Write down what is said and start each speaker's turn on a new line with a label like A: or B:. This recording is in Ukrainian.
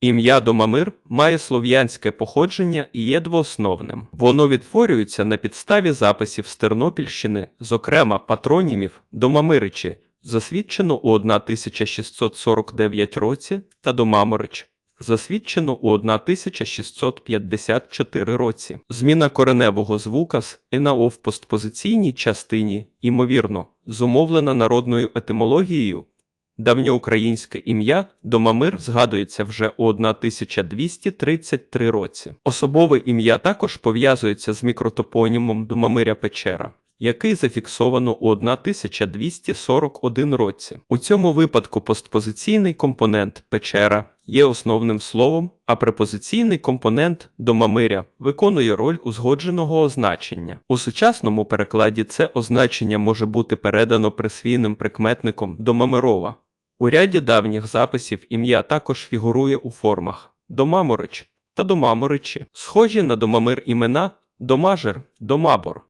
A: Ім'я Домамир має слов'янське походження і є двоосновним. Воно відтворюється на підставі записів з Тернопільщини, зокрема патронімів Домамиричі, засвідчено у 1649 році, та Домаморич, засвідчено у 1654 році. Зміна кореневого звука з «ина» в постпозиційній частині, ймовірно, зумовлена народною етимологією. Давньоукраїнське ім'я Домамир згадується вже у 1233 році. Особове ім'я також пов'язується з мікротопонімом Домамиря Печера, який зафіксовано у 1241 році. У цьому випадку постпозиційний компонент Печера є основним словом, а препозиційний компонент Домамиря виконує роль узгодженого означення. У сучасному перекладі це означення може бути передано присвійним прикметником Домамирова. У ряді давніх записів ім'я також фігурує у формах Домаморич та Домаморичі, схожі на Домамир імена Домажер, Домабор.